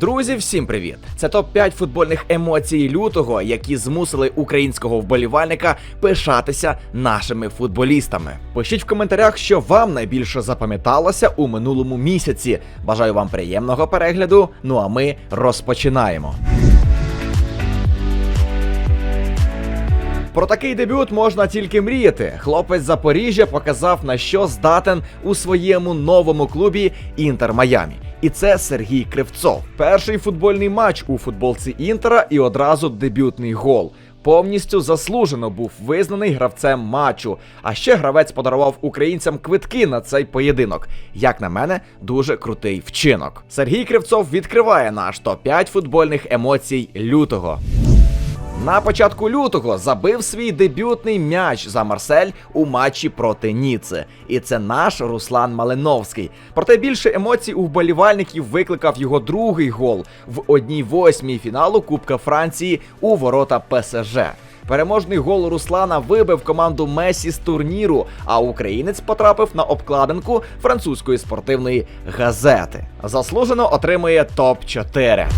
Друзі, всім привіт! Це топ 5 футбольних емоцій лютого, які змусили українського вболівальника пишатися нашими футболістами. Пишіть в коментарях, що вам найбільше запам'яталося у минулому місяці. Бажаю вам приємного перегляду. Ну а ми розпочинаємо. Про такий дебют можна тільки мріяти. Хлопець Запоріжжя показав на що здатен у своєму новому клубі Інтер Майамі. І це Сергій Кривцов. Перший футбольний матч у футболці Інтера і одразу дебютний гол. Повністю заслужено був визнаний гравцем матчу. А ще гравець подарував українцям квитки на цей поєдинок. Як на мене, дуже крутий вчинок. Сергій Кривцов відкриває наш топ-5 футбольних емоцій лютого. На початку лютого забив свій дебютний м'яч за Марсель у матчі проти Ніци. І це наш Руслан Малиновський. Проте більше емоцій у вболівальників викликав його другий гол в одній восьмій фіналу Кубка Франції у ворота ПСЖ. Переможний гол Руслана вибив команду Месі з турніру, а українець потрапив на обкладинку французької спортивної газети. Заслужено отримує топ 4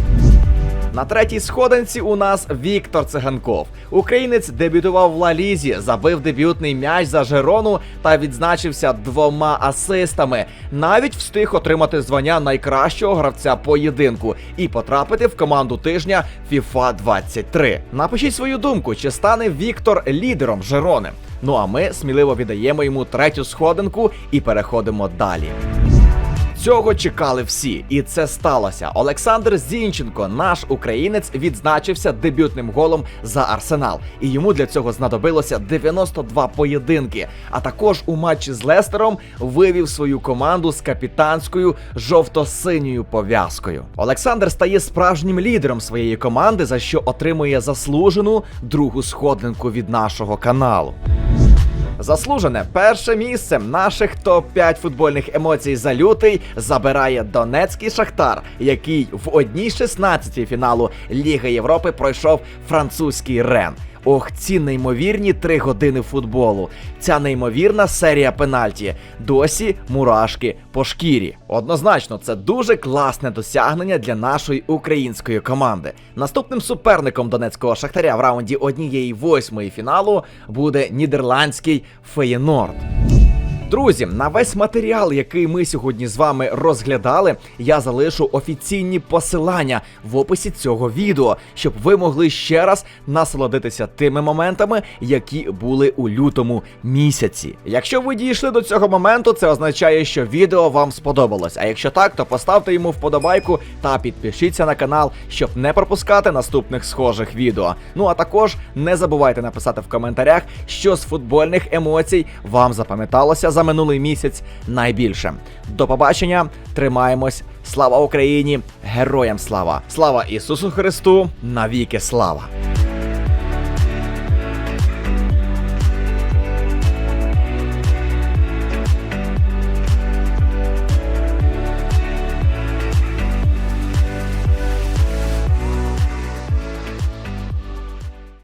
на третій сходинці у нас Віктор Циганков. Українець дебютував в Ла-Лізі, забив дебютний м'яч за Жерону та відзначився двома асистами. Навіть встиг отримати звання найкращого гравця поєдинку і потрапити в команду тижня FIFA 23. Напишіть свою думку, чи стане Віктор лідером Жерони. Ну а ми сміливо віддаємо йому третю сходинку і переходимо далі. Цього чекали всі, і це сталося. Олександр Зінченко, наш українець, відзначився дебютним голом за арсенал, і йому для цього знадобилося 92 поєдинки. А також у матчі з Лестером вивів свою команду з капітанською жовто-синьою пов'язкою. Олександр стає справжнім лідером своєї команди, за що отримує заслужену другу сходинку від нашого каналу. Заслужене перше місце наших топ-5 футбольних емоцій за лютий забирає Донецький Шахтар, який в одній 16 фіналу Ліги Європи пройшов французький Рен. Ох, ці неймовірні три години футболу. Ця неймовірна серія пенальті. Досі мурашки по шкірі. Однозначно, це дуже класне досягнення для нашої української команди. Наступним суперником донецького шахтаря в раунді однієї восьмої фіналу буде нідерландський Феєнорд. Друзі, на весь матеріал, який ми сьогодні з вами розглядали, я залишу офіційні посилання в описі цього відео, щоб ви могли ще раз насолодитися тими моментами, які були у лютому місяці. Якщо ви дійшли до цього моменту, це означає, що відео вам сподобалось. А якщо так, то поставте йому вподобайку та підпишіться на канал, щоб не пропускати наступних схожих відео. Ну а також не забувайте написати в коментарях, що з футбольних емоцій вам запам'яталося за минулий місяць найбільше. До побачення, тримаємось. Слава Україні! Героям слава! Слава Ісусу Христу! Навіки слава!